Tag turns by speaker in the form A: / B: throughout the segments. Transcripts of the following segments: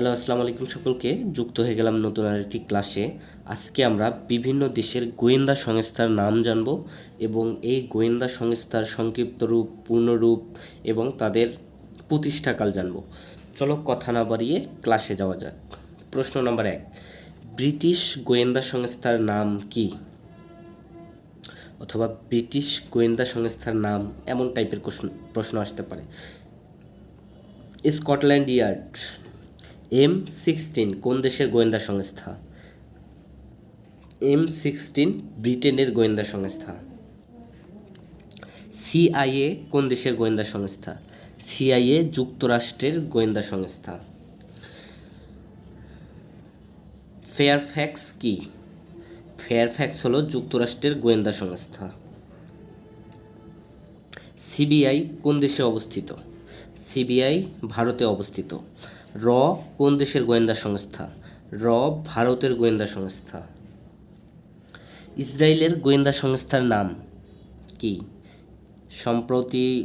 A: Hello, আসসালামু আলাইকুম সকলকে। যুক্ত হয়ে গেলাম নতুন আরেকটি ক্লাসে। আজকে আমরা বিভিন্ন দেশের গোয়েন্দা সংস্থার নাম জানব এবং এই গোয়েন্দা সংস্থার সংক্ষিপ্ত রূপ পূর্ণরূপ এবং তাদের প্রতিষ্ঠাকাল জানব। চলো কথা না বাড়িয়ে ক্লাসে যাওয়া যাক। প্রশ্ন নম্বর এক, ব্রিটিশ গোয়েন্দা সংস্থার নাম কি? অথবা ব্রিটিশ গোয়েন্দা সংস্থার নাম এমন টাইপের প্রশ্ন আসতে পারে। Scotland yard. এম সিক্সটিন কোন দেশের গোয়েন্দা সংস্থা? এম সিক্সটিন ব্রিটেনের গোয়েন্দা সংস্থা। সিআইএ কোন দেশের গোয়েন্দা সংস্থা? সিআইএ যুক্তরাষ্ট্রের গোয়েন্দা সংস্থা। ফেয়ারফ্যাক্স কি? ফেয়ারফ্যাক্স হলো যুক্তরাষ্ট্রের গোয়েন্দা সংস্থা। সিবিআই কোন দেশে অবস্থিত? সিবিআই ভারতে অবস্থিত। র কোন দেশের গোয়েন্দা সংস্থা? র ভারতের গোয়েন্দা সংস্থা। ইসরায়েলের গোয়েন্দা সংস্থার নাম কি? সম্প্রতি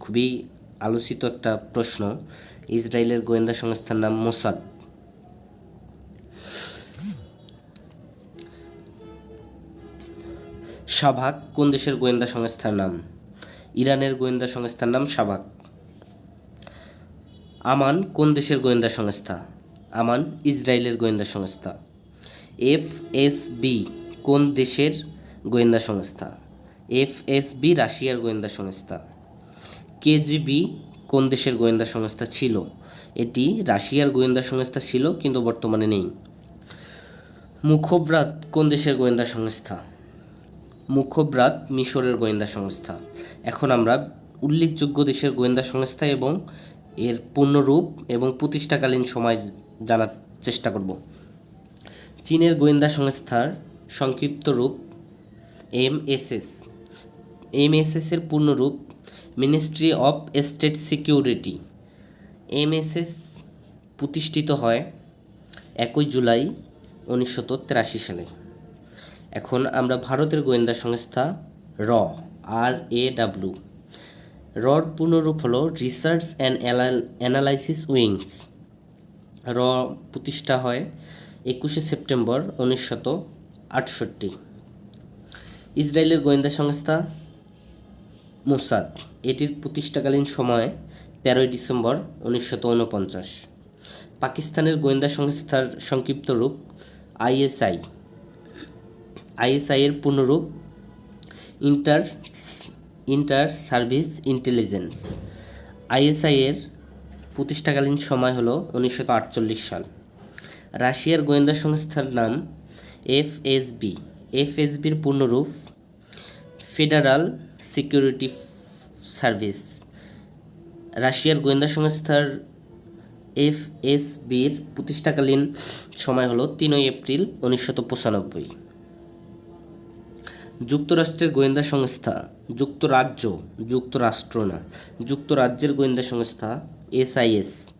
A: খুবই আলোচিত একটা প্রশ্ন, ইসরায়েলের গোয়েন্দা সংস্থার নাম মোসাদ। শাভাক কোন দেশের গোয়েন্দা সংস্থার নাম? ইরানের গোয়েন্দা সংস্থার নাম শাভাক আমান কোন দেশের গোয়েন্দা সংস্থা? আমান ইসরায়েলের গোয়েন্দা সংস্থা। এফ এস বি কোন দেশের গোয়েন্দা সংস্থা? এফ এস বি রাশিয়ার গোয়েন্দা সংস্থা। কেজিবি কোন দেশের গোয়েন্দা সংস্থা ছিল? এটি রাশিয়ার গোয়েন্দা সংস্থা ছিল কিন্তু বর্তমানে নেই। মুখব্রাত কোন দেশের গোয়েন্দা সংস্থা? মুখব্রাত মিশরের গোয়েন্দা সংস্থা। এখন আমরা উল্লেখযোগ্য দেশের গোয়েন্দা সংস্থা এবং এর পূর্ণরূপ এবং প্রতিষ্ঠাকালীন সময় জানার চেষ্টা করব। চীনের গোয়েন্দা সংস্থার সংক্ষিপ্ত রূপ এমএসএস। এর পূর্ণরূপ ministry of state security. MSS প্রতিষ্ঠিত হয় একই জুলাই উনিশশো সালে। এখন আমরা ভারতের গোয়েন্দা সংস্থা র, আর, এ ডাব্লু রর পূর্ণরূপ হলো রিসার্চ অ্যান্ড অ্যানালাইসিস উইংস র প্রতিষ্ঠা হয় একুশে সেপ্টেম্বর উনিশশত আটষট্টি। ইসরায়েলের গোয়েন্দা সংস্থা মোসাদ, এটির প্রতিষ্ঠাকালীন সময় তেরোই ডিসেম্বর উনিশশত উনপঞ্চাশ পাকিস্তানের গোয়েন্দা সংস্থার সংক্ষিপ্ত রূপ আইএসআই। আইএসআই এর পূর্ণরূপ inter inter service intelligence. ISI এর প্রতিষ্ঠাকালীন সময় হলো উনিশশো আটচল্লিশ সাল। রাশিয়ার গোয়েন্দা সংস্থার নাম এফএসবি। এফএসবির পূর্ণরূপ ফেডারাল সিকিউরিটি সার্ভিস। রাশিয়ার গোয়েন্দা সংস্থার এফএসবির প্রতিষ্ঠাকালীন সময় হলো তিনই এপ্রিল উনিশশো পঁচানব্বই। যুক্তরাষ্ট্রের গোয়েন্দা সংস্থা, যুক্তরাজ্য, যুক্তরাষ্ট্র না, যুক্তরাজ্যের গোয়েন্দা সংস্থা, এসআইএস,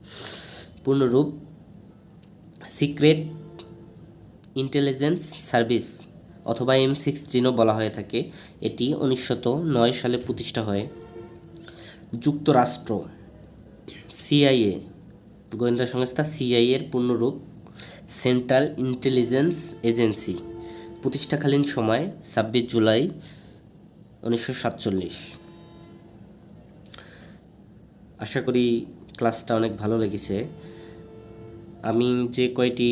A: পূর্ণরূপ সিক্রেট ইন্টেলিজেন্স সার্ভিস অথবা এম সিক্সটিনও বলা হয়ে থাকে। এটি উনিশশত নয় সালে প্রতিষ্ঠা হয়। যুক্তরাষ্ট্র, সিআইএ, গোয়েন্দা সংস্থা সিআইএর পূর্ণরূপ সেন্ট্রাল ইন্টেলিজেন্স এজেন্সি। প্রতিষ্ঠাকালীন সময় ছাব্বিশ জুলাই উনিশশো সাতচল্লিশ। আশা করি ক্লাসটা অনেক ভালো লেগেছে। আমি যে কয়টি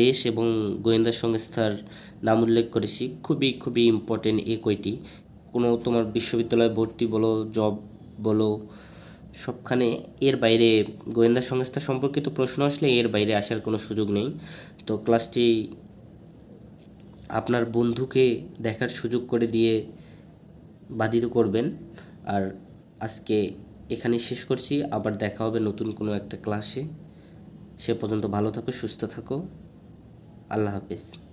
A: দেশ এবং গোয়েন্দা সংস্থার নাম উল্লেখ করেছি, খুবই খুবই ইম্পর্টেন্ট এ কয়টি। কোনো তোমার বিশ্ববিদ্যালয়ে ভর্তি বলো জব বলো, সবখানে এর বাইরে গোয়েন্দা সংস্থা সম্পর্কিত প্রশ্ন আসলে এর বাইরে আসার কোনো সুযোগ নেই। তো ক্লাসটি আপনার বন্ধুকে দেখার সুযোগ করে দিয়ে বাধিত করবেন। আর আজকে এখানে শেষ করছি। আবার দেখা হবে নতুন কোনো একটা ক্লাসে সে পর্যন্ত ভালো থাকো, সুস্থ থাকো। আল্লাহ হাফেজ।